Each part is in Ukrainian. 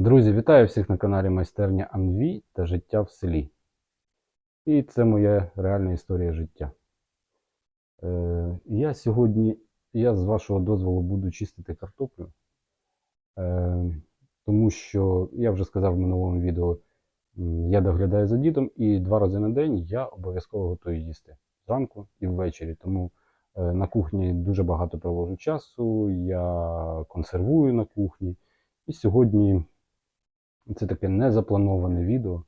Друзі, вітаю всіх на каналі Майстерня Анві та життя в селі. І це моя реальна історія життя. Е, я сьогодні, я з вашого дозволу буду чистити картоплю, е, тому що я вже сказав в минулому відео, я доглядаю за дідом і два рази на день я обов'язково готую їсти зранку і ввечері. Тому е, на кухні дуже багато проводжу часу, я консервую на кухні. І сьогодні це таке незаплановане відео.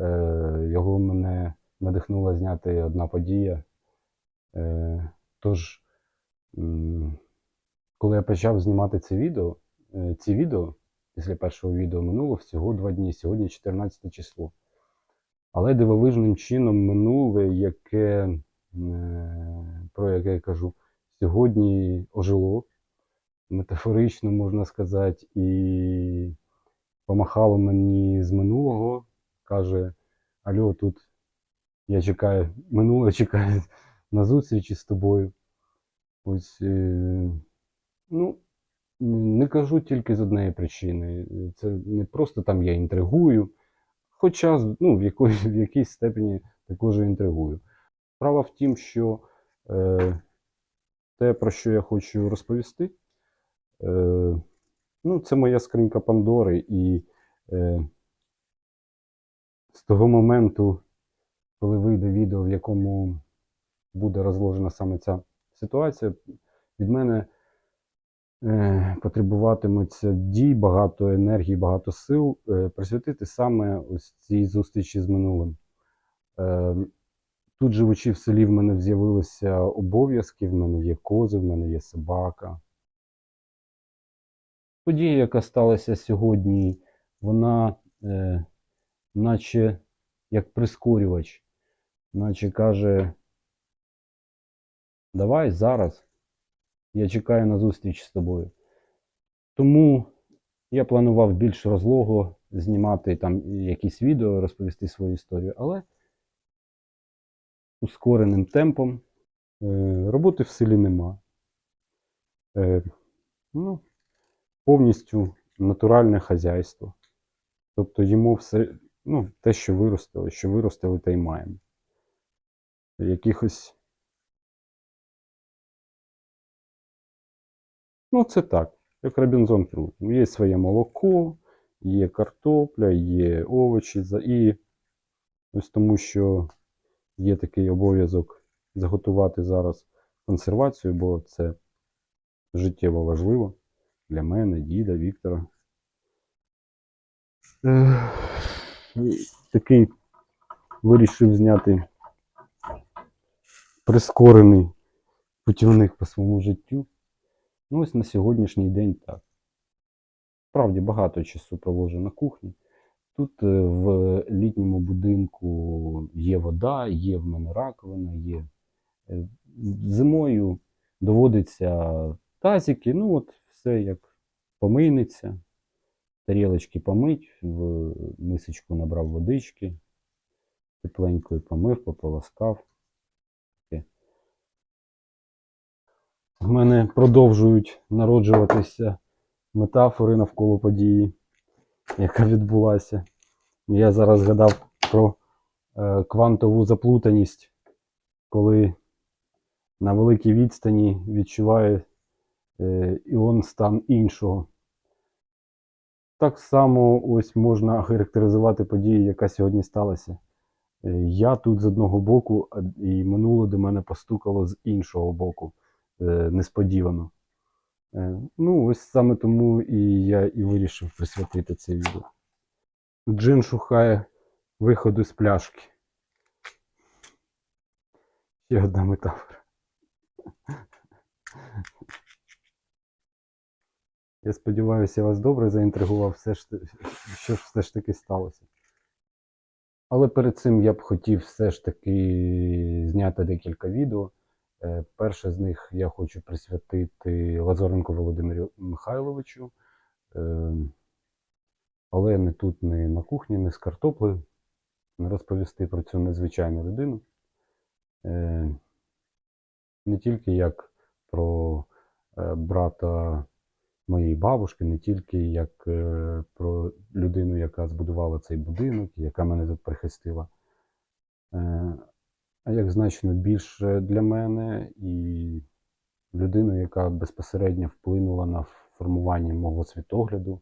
Е, його мене надихнула зняти одна подія. Е, тож, коли я почав знімати це відео, е, ці відео, після першого відео минуло всього два дні, сьогодні 14 число. Але дивовижним чином минуле, яке, е, про яке я кажу, сьогодні ожило, метафорично можна сказати, і помахало мені з минулого, каже: Альо, тут я чекаю, минуле чекає на зустрічі з тобою. Ось, е, ну, не кажу тільки з однієї причини. Це не просто там я інтригую, хоча ну, в, якої, в якійсь степені також інтригую. Справа в тім, що е, те, про що я хочу розповісти, е, ну, це моя скринька Пандори, і е, з того моменту, коли вийде відео, в якому буде розложена саме ця ситуація, від мене е, потребуватиметься дій, багато енергії, багато сил е, присвятити саме ось цій зустрічі з минулим. Е, тут, живучи в селі, в мене з'явилися обов'язки, в мене є кози, в мене є собака. Подія, яка сталася сьогодні, вона е, наче як прискорювач, наче каже, давай зараз, я чекаю на зустріч з тобою. Тому я планував більш розлого знімати там якісь відео, розповісти свою історію, але ускореним темпом е, роботи в селі нема. Е, ну, повністю натуральне хазяйство. Тобто йому все, ну, те, що виростили, що виростили, те й маємо. Якихось. Ну, це так, як Робінзон Крузо. Є своє молоко, є картопля, є овочі, і ось тому, що є такий обов'язок заготувати зараз консервацію, бо це життєво важливо для мене, діда, Віктора. Такий вирішив зняти прискорений путівник по своєму життю. Ну, ось на сьогоднішній день так. Справді багато часу проводжу на кухні. Тут е, в літньому будинку є вода, є в мене раковина, є. Е, Зимою доводиться тазики, ну от все як помийниця, тарілочки помить, в мисочку набрав водички, тепленькою помив, пополоскав. В мене продовжують народжуватися метафори навколо події, яка відбулася. Я зараз згадав про е, квантову заплутаність, коли на великій відстані відчуває е, іон стан іншого. Так само ось можна характеризувати подію, яка сьогодні сталася. Е, Я тут з одного боку, і минуле до мене постукало з іншого боку, е, несподівано. Ну, ось саме тому і я і вирішив присвятити це відео. Джин шукає виходу з пляшки. Ще одна метафора. Я сподіваюся, я вас добре заінтригував, все ж, що ж все ж таки сталося. Але перед цим я б хотів все ж таки зняти декілька відео. Е, Перше з них я хочу присвятити Лазоренку Володимиру Михайловичу. Е, Але не тут, не на кухні, не з картоплею. Не розповісти про цю незвичайну людину. Е, Не тільки як про брата моєї бабушки, не тільки як е, про людину, яка збудувала цей будинок, яка мене тут прихистила. Е, А як значно більше для мене і людину, яка безпосередньо вплинула на формування мого світогляду.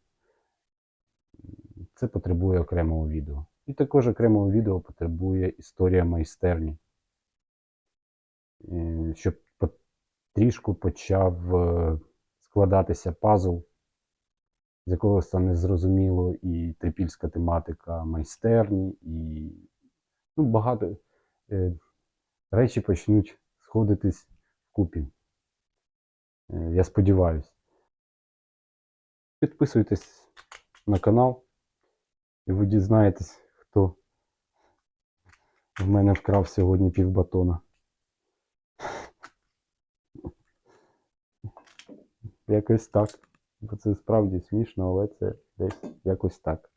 Це потребує окремого відео. І також окремого відео потребує історія майстерні, Е, щоб трішку почав складатися пазл, з якого стане зрозуміло і трипільська тематика майстерні, і ну, багато е, речі почнуть сходитись вкупі. Е, Я сподіваюся. Підписуйтесь на канал, і ви дізнаєтесь, хто в мене вкрав сьогодні півбатона. Якось так. Бо це справді смішно, але це десь якось так.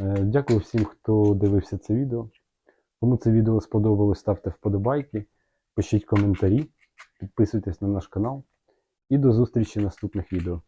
Е, Дякую всім, хто дивився це відео. Кому це відео сподобалось, ставте вподобайки, пишіть коментарі, підписуйтесь на наш канал і до зустрічі в наступних відео.